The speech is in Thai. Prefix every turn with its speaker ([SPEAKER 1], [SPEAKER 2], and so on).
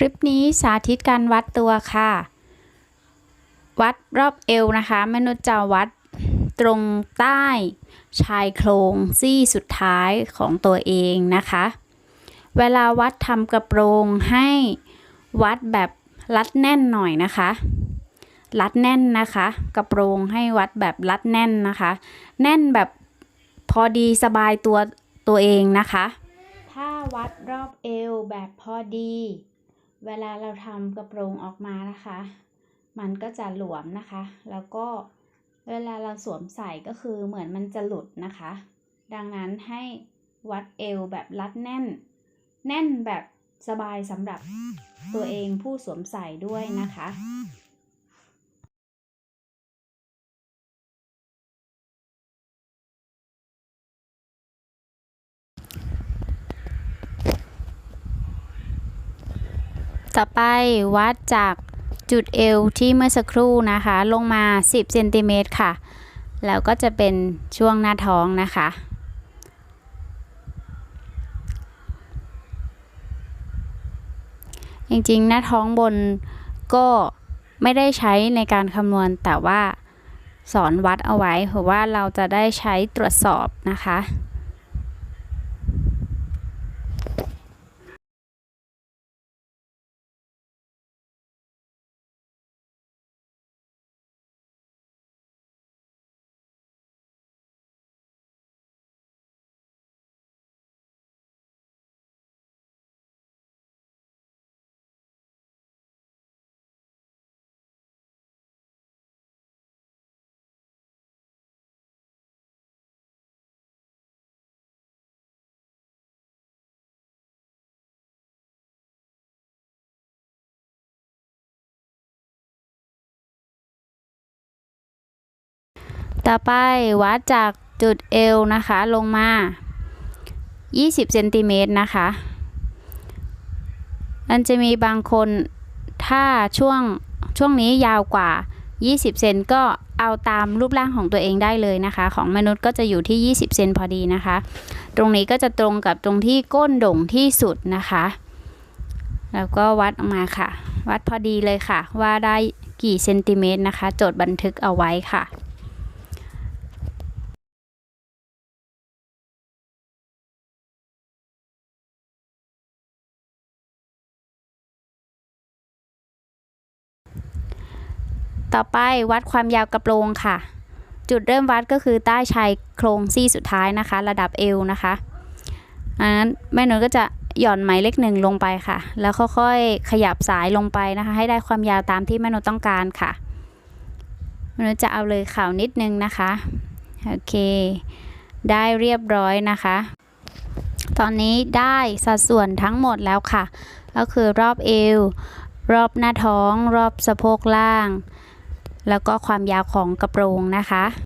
[SPEAKER 1] คลิปนี้สาธิตการวัดตัวค่ะ วัดรอบเอวนะคะมนุษย์จะวัดตรงใต้ชายโครงซี่สุดท้ายของตัวเองนะคะ เวลาวัดทำกระโปรงให้วัดแบบรัดแน่นหน่อยนะคะ รัดแน่นนะคะ กระโปรงให้วัดแบบรัดแน่นนะคะ แน่นแบบพอดีสบายตัวตัวเองนะคะ ถ้าวัดรอบเอวแบบพอดี เวลาเราทำกระโปรงออกมานะคะ มันก็จะหลวมนะคะ แล้วก็เวลาเราสวมใส่ก็คือเหมือนมันจะหลุดนะคะ ดังนั้นให้วัดเอวแบบรัดแน่น แน่นแบบสบายสำหรับตัวเองผู้สวมใส่ด้วยนะคะ ต่อไปวัดจากจุดเอวที่เมื่อสักครู่นะคะ ลงมา 10เซนติเมตรค่ะ แล้วก็จะเป็นช่วงหน้าท้องนะคะ จริงๆ หน้าท้องบนก็ไม่ได้ใช้ในการคำนวณแต่ว่าสอนวัดเอาไว้เพราะว่าเราจะได้ใช้ตรวจสอบนะคะ ต่อไปวัดจากจุดเอวนะคะลงมา 20เซนติเมตรนะคะมันจะมีบางคนถ้าช่วงช่วงนี้ยาวกว่า 20 เซนก็เอาตามรูปร่างของตัวเองได้เลยนะคะ ของมนุษย์ก็จะอยู่ที่ 20 เซนพอดีนะคะ ตรงนี้ก็จะตรงกับตรงที่ก้นโด่งที่สุดนะคะ แล้วก็วัดออกมาค่ะ วัดพอดีเลยค่ะ ว่าได้กี่เซนติเมตรนะคะ จดบันทึกเอาไว้ค่ะ ต่อไปวัดความยาวกระโปรงค่ะ จุดเริ่มวัดก็คือใต้ชายโครงซี่สุดท้ายนะคะ ระดับเอวนะคะอันนั้นแม่หนูก็จะหย่อนไหมเลขหนึ่งลงไปค่ะ แล้วค่อยๆขยับสายลงไปนะคะ ให้ได้ความยาวตามที่แม่หนูต้องการค่ะแม่หนูจะเอาเลยข่าวนิดนึงนะคะโอเค ได้เรียบร้อยนะคะ ตอนนี้ได้สัดส่วนทั้งหมดแล้วค่ะ ก็คือรอบเอวรอบหน้าท้อง รอบสะโพกล่าง แล้วก็ความยาวของกระโปรงนะคะ